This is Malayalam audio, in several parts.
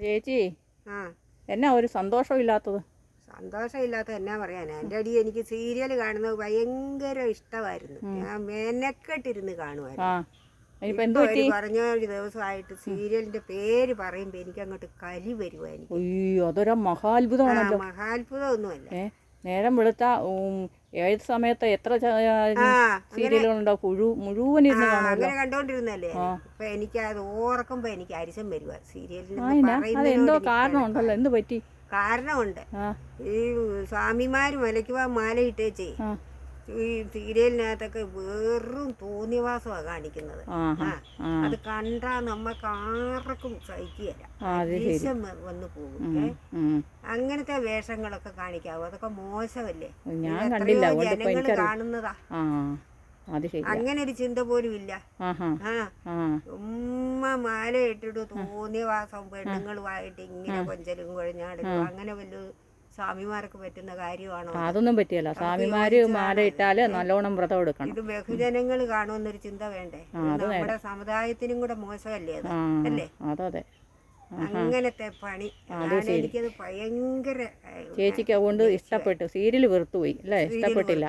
ചേച്ചി. ആ. എന്നാ ഒരു സന്തോഷമില്ലാത്തത്? സന്തോഷമില്ലാത്ത എന്നാ പറയാനാ? എന്റെ അടി എനിക്ക് സീരിയൽ കാണുന്നത് ഭയങ്കര ഇഷ്ടമായിരുന്നു. ഞാൻ മേനക്കെട്ടിരുന്ന് കാണുമായിരുന്നു. ഒരു പറഞ്ഞ ഒരു ദിവസമായിട്ട് സീരിയലിന്റെ പേര് പറയുമ്പോ എനിക്ക് അങ്ങോട്ട് കലി വരുവായിരുന്നു അതൊരു മഹാത്ഭുതമാണ് മഹാത്ഭുതമാണല്ലോ മഹാത്ഭുതമൊന്നുമല്ല. ഏ നേരം വെളുത്ത ഏത് സമയത്ത് എത്ര സീരിയലുകളുണ്ടോ? പുഴു മുഴുവൻ ഇരുന്ന് അങ്ങനെ കണ്ടോണ്ടിരുന്നല്ലേ? ഇപ്പൊ എനിക്ക് അത് ഓർക്കുമ്പോ എനിക്ക് അരിശം വരുക അത് എന്തോ കാരണം ഉണ്ടല്ലോ എന്ത് പറ്റി? കാരണമുണ്ട്. ഈ സ്വാമിമാര് മലയ്ക്കുവാ മാല ഇട്ടേച്ചേ. ഈ സീരിയലിനകത്തൊക്കെ വെറും തോന്നിവാസമാണ് കാണിക്കുന്നത്. അത് കണ്ടാ നമ്മക്ക് ആർക്കും സഹിക്കുകയല്ല വന്ന് പോകും. അങ്ങനത്തെ വേഷങ്ങളൊക്കെ കാണിക്കാവോ? അതൊക്കെ മോശമല്ലേ? എത്രയോ ജനങ്ങൾ കാണുന്നതാ. അങ്ങനെ ഒരു ചിന്ത പോലും ഇല്ല. ഉമ്മ മാല ഇട്ടിട്ട് തോന്നിയ വാസം പെണ്ണുങ്ങളുമായിട്ട് ഇങ്ങനെ കൊഞ്ചലും കുഴഞ്ഞാടും അങ്ങനെ വല്ല സ്വാമിമാർക്ക് പറ്റുന്ന കാര്യമാണോ അതൊന്നും പറ്റിയല്ല. സ്വാമിമാര് മാല ഇട്ടാൽ നല്ലോണം വ്രതം എടുക്കണം. ഇത് ബഹുജനങ്ങൾ കാണുമെന്നൊരു ചിന്ത വേണ്ടേ? നമ്മുടെ സമുദായത്തിനും കൂടെ മോശമല്ലേ അത്? അല്ലേ? അതതെ. അങ്ങനത്തെ പണി. എനിക്കത് ഭയങ്കര ചേച്ചിക്ക് അതുകൊണ്ട് ഇഷ്ടപ്പെട്ടു. സീരിയൽ വെറുത്തുപോയി അല്ലേ? ഇഷ്ടപ്പെട്ടില്ല.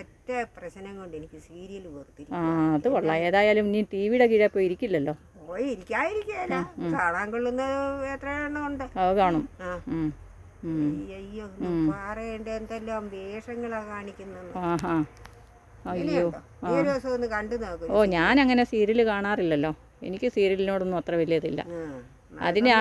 ഒറ്റ പ്രശ്നം കൊണ്ട് എനിക്ക് സീരിയൽ വെറുത്തിരിക്കും ആ അത് കൊള്ളാം. ഏതായാലും ഇനി ടി വിയുടെ കീഴെ പോയി ഇരിക്കില്ലല്ലോ? പോയി ഇരിക്കാതിരിക്കല കാണാൻ കൊള്ളുന്ന എത്ര എണ്ണം ഉണ്ട്. അത് കാണും. അയ്യോ പറയേണ്ട എന്തെല്ലാം വേഷങ്ങളാ കാണിക്കുന്നത്. അയ്യോ ഓ ഞാൻ അങ്ങനെ സീരിയൽ കാണാറില്ലല്ലോ. എനിക്ക് സീരിയലിനോടൊന്നും അത്ര വലിയതില്ല അതിന്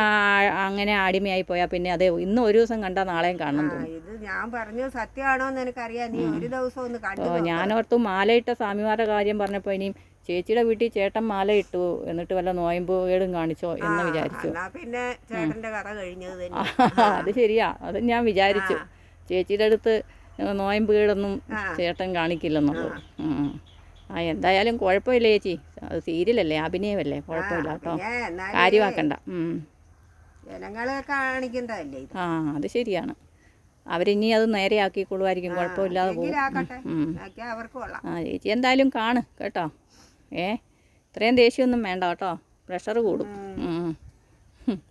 അങ്ങനെ അടിമയായി പോയാൽ പിന്നെ അതെ ഇന്ന് ഒരു ദിവസം കണ്ടാൽ നാളെയും കാണണം ഇത് ഞാൻ പറഞ്ഞു സത്യമാണോ എന്ന് എനിക്കറിയാം. നീ ഒരു ദിവസം ഒന്ന് കണ്ടു ഞാനോർത്തു മാലയിട്ട സ്വാമിമാരുടെ കാര്യം പറഞ്ഞപ്പോൾ ഇനിയും ചേച്ചിയുടെ വീട്ടിൽ ചേട്ടൻ മാല ഇട്ടു എന്നിട്ട് വല്ല നോയമ്പ് കേടും കാണിച്ചോ എന്ന് വിചാരിച്ചു. പിന്നെ ചേട്ടന്റെ കഥ കഴിഞ്ഞത് അത് ശരിയാ. അത് ഞാൻ വിചാരിച്ചു. ചേച്ചിയുടെ അടുത്ത് നോയമ്പ് കേടൊന്നും ചേട്ടൻ കാണിക്കില്ലെന്നുള്ളത്. ഉം. ആ എന്തായാലും കുഴപ്പമില്ല ചേച്ചി. അത് സീരിയലല്ലേ അഭിനയമല്ലേ? കുഴപ്പമില്ല കേട്ടോ. കാര്യമാക്കണ്ട. ജനങ്ങളെ ആ അത് ശരിയാണ്. അവരിനി അത് നേരെയാക്കിക്കൊള്ളുമായിരിക്കും കുഴപ്പമില്ലാതെ പോകും. ആ ചേച്ചി എന്തായാലും കാണ് കേട്ടോ. ഏ ഇത്രയും ദേഷ്യമൊന്നും വേണ്ട കേട്ടോ. പ്രഷർ കൂടും.